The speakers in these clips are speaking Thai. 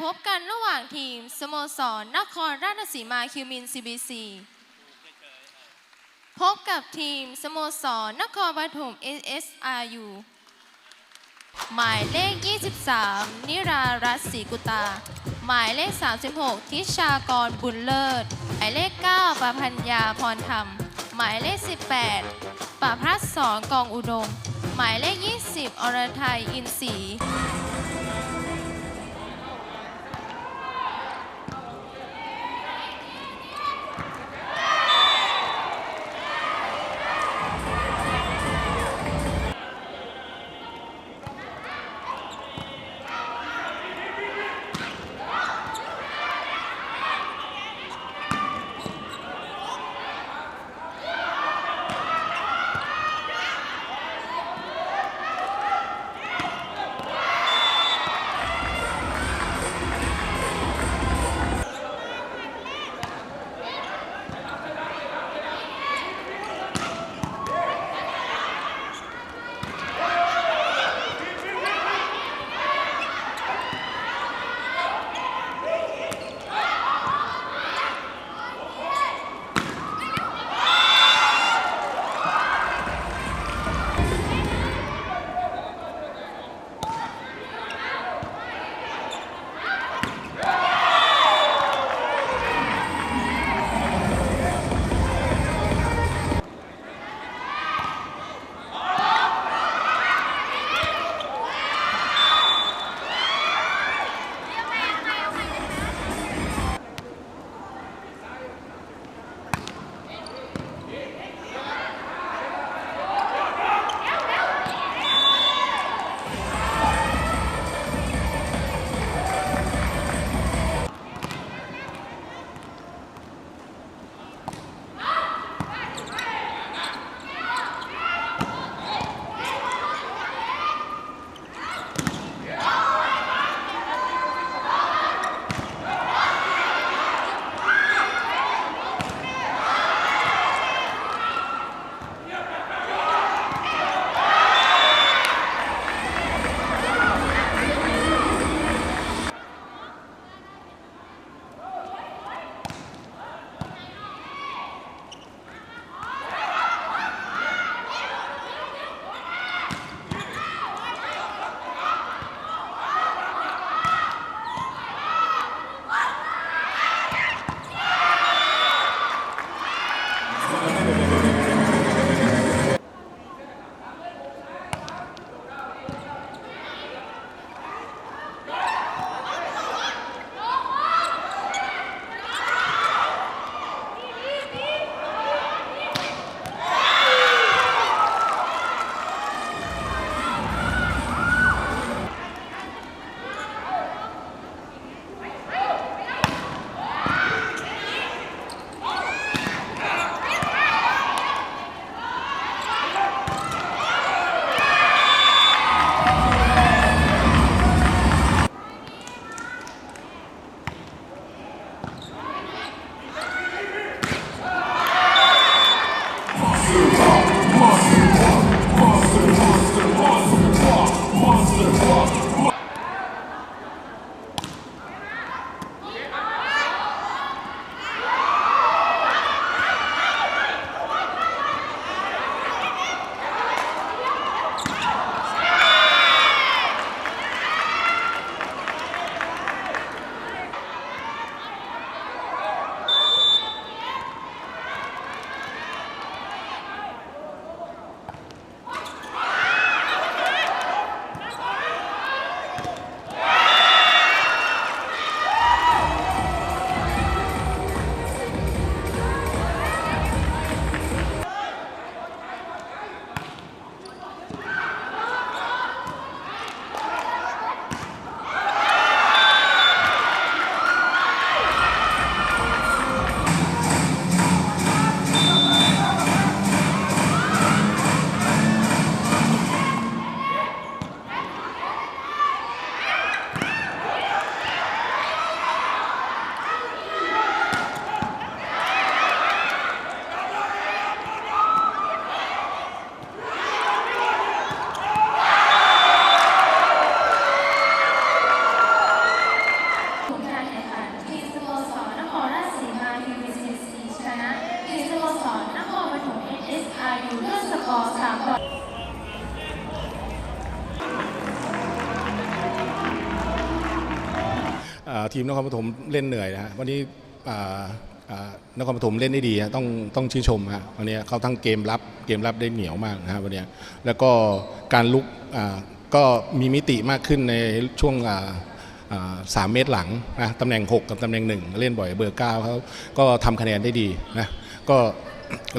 พบกันระหว่างทีม สโมสร นครราชสีมาคิวมิน CBC พบกับทีม สโมสร นครปฐม SSRU หมายเลข 23 นิรารัตน์ศรีกุตา หมายเลข 36 ทิชากรบุญเลิศ หมายเลข 9 ประพัญญาพรธรรม หมายเลข 18ประพัฒสอนกองอุดม หมายเลข 20 อรไทยอินทรี ทีมนครปฐมเล่นเหนื่อยนะวันนี้นครปฐมเล่นได้ดีต้องต้องชื่นชมฮะวันนี้เขาทั้งเกมรับเกมรับได้เหนียวมากนะฮะวันนี้แล้วก็การลุกก็มีมิติมากขึ้นในช่วงสามเมตรหลังนะตำแหน่ง 6 กับตำแหน่งหนึ่งเล่นบ่อยเบอร์เก้าเขาก็ทำคะแนนได้ดีนะก็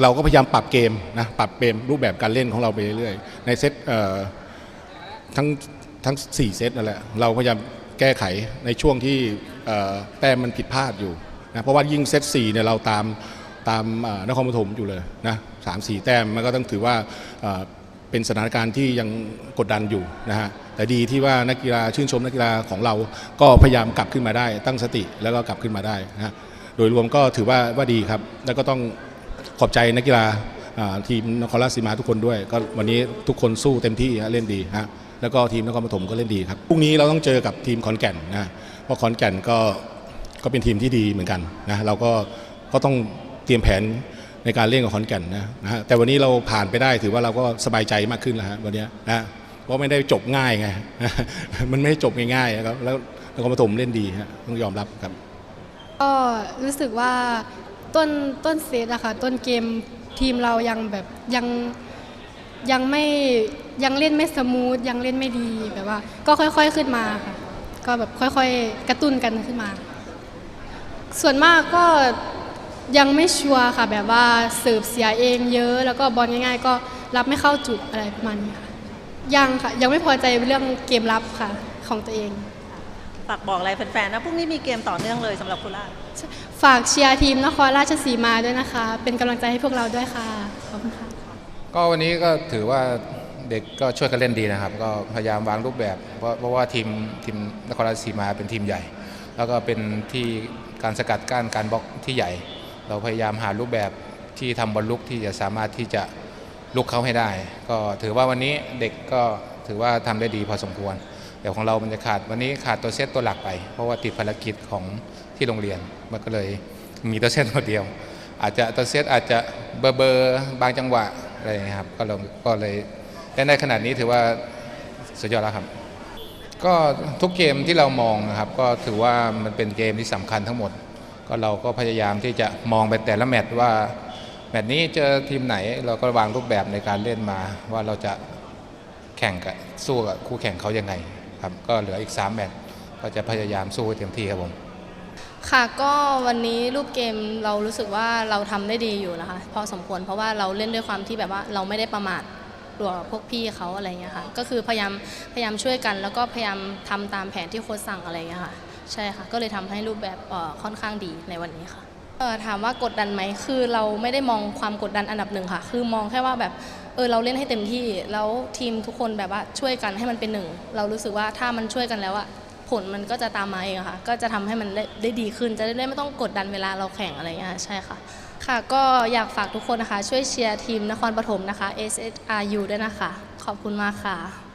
เราก็พยายามปรับเกมนะปรับเกมรูปแบบการเล่นของเราไปเรื่อยๆในเซตทั้งทั้ง 4 เซตนั่นแหละเราพยายาม แก้ไขในช่วงที่แต้มมันผิดพลาดอยู่นะเพราะว่ายิ่งเซต4เนี่ยเราตามตามเอ่อนครปฐมอยู่เลยนะสามสี่แต้มมันก็ต้องถือว่าเป็นสถานการณ์ที่ยังกดดันอยู่นะฮะแต่ดีที่ว่านักกีฬาชื่นชมนักกีฬาของเราก็พยายามกลับขึ้นมาได้ ตั้งสติแล้วก็กลับขึ้นมาได้นะฮะโดยรวมก็ถือว่าว่าดีครับ แล้วก็ต้องขอบใจนักกีฬาอ่าทีมนครราชสีมาทุกคนด้วย ก็วันนี้ทุกคนสู้เต็มที่ฮะเล่นดีฮะ แล้วก็ทีมนครปฐมก็เล่นดีครับพรุ่งนี้เราต้องเจอกับทีมขอนแก่นนะเพราะขอนแก่นก็ก็เป็นทีมที่ดีเหมือนกันนะเราก็ก็ต้องเตรียมแผนในการเล่นกับขอนแก่นนะนะแต่วันนี้เราผ่านไปได้ถือว่าเราก็สบายใจมากขึ้นแล้วฮะวันนี้นะเพราะไม่ได้จบง่ายไงมันไม่ได้จบง่ายๆนะครับแล้วนครปฐมเล่นดีฮะต้องยอมรับครับก็รู้สึกว่าต้นต้นเซตอะค่ะต้นเกมทีมเรายังแบบยัง ยังไม่ยังเล่นไม่สมูทยังเล่นไม่ดีแบบว่า ก็ค่อยๆขึ้นมาค่ะ ก็แบบค่อยๆกระตุ้นกันขึ้นมา ส่วนมากก็ยังไม่ชัวร์ค่ะ แบบว่าเสิร์ฟเสียเองเยอะ แล้วก็บอลง่าย ๆ ก็รับไม่เข้าจุดอะไรประมาณนี้ค่ะยังค่ะ ยังไม่พอใจเรื่องเกมรับค่ะของตัวเองฝากบอกอะไรแฟนๆนะพรุ่งนี้มีเกมต่อเนื่องเลยสำหรับโคราชฝากเชียร์ทีมนครราชสีมาด้วยนะคะ เป็นกำลังใจให้พวกเราด้วยค่ะขอบคุณค่ะ ก็วันนี้ก็ถือว่าเด็กก็ช่วยกันเล่นดีนะครับ ก็พยายามวางรูปแบบ เพราะเพราะว่าทีมทีมนครราชสีมาเป็นทีมใหญ่ แล้วก็เป็นที่การสกัดกั้นการบล็อกที่ใหญ่ เราพยายามหารูปแบบที่ทำบอลลุกที่จะสามารถที่จะลุกเขาให้ได้ ก็ถือว่าวันนี้เด็กก็ถือว่าทำได้ดีพอสมควรเดี๋ยวของเรามันจะขาดวันนี้ขาดตัวเซตตัวหลักไป เพราะว่าติดภารกิจของที่โรงเรียนมันก็เลยมีตัวเซตตัวเดียว อาจจะตัวเซตอาจจะเบอร์เบอร์บางจังหวะ อะได้ครับก็ลงก็เลยเล่นได้ขนาดนี้ถือว่าสุดยอดแล้วครับ ก็ทุกเกมที่เรามองนะครับ ก็ถือว่ามันเป็นเกมที่สำคัญทั้งหมด ก็เราก็พยายามที่จะมองไปแต่ละแมตช์ว่าแมตช์นี้เจอทีมไหนเราก็วางรูปแบบในการเล่นมา ว่าเราจะแข่งกับสู้กับคู่แข่งเขายังไงครับ ก็เหลืออีก 3 แมตช์ก็จะพยายามสู้เต็มที่ครับผม ค่ะก็วันนี้รูปเกมเรารู้สึกว่าเราทำได้ดีอยู่นะคะพอสมควรเพราะว่าเราเล่นด้วยความที่แบบว่าเราไม่ได้ประมาทตัวพวกพี่เขาอะไรเงี้ยค่ะก็คือพยายามพยายามช่วยกัน แล้วก็พยายามทำตามแผนที่โค้ชสั่งอะไรเงี้ยค่ะใช่ค่ะก็เลยทำให้รูปแบบค่อนข้างดีในวันนี้ค่ะถามว่ากดดันไหมคือเราไม่ได้มองความกดดันอันดับหนึ่งค่ะ คือมองแค่ว่าแบบเออเราเล่นให้เต็มที่แล้วทีมทุกคนแบบว่าช่วยกันให้มันเป็นหนึ่งเรารู้สึกว่าถ้ามันช่วยกันแล้วอะ ผลมันก็จะตามมาเองค่ะ ก็จะทำให้มันได้ได้ดีขึ้น จะได้ไม่ต้องกดดันเวลาเราแข่งอะไรเงี้ยใช่ค่ะ ค่ะ ก็อยากฝากทุกคนนะคะ ช่วยเชียร์ทีมนครปฐมนะคะ SSRU ด้วยนะคะ ขอบคุณมากค่ะ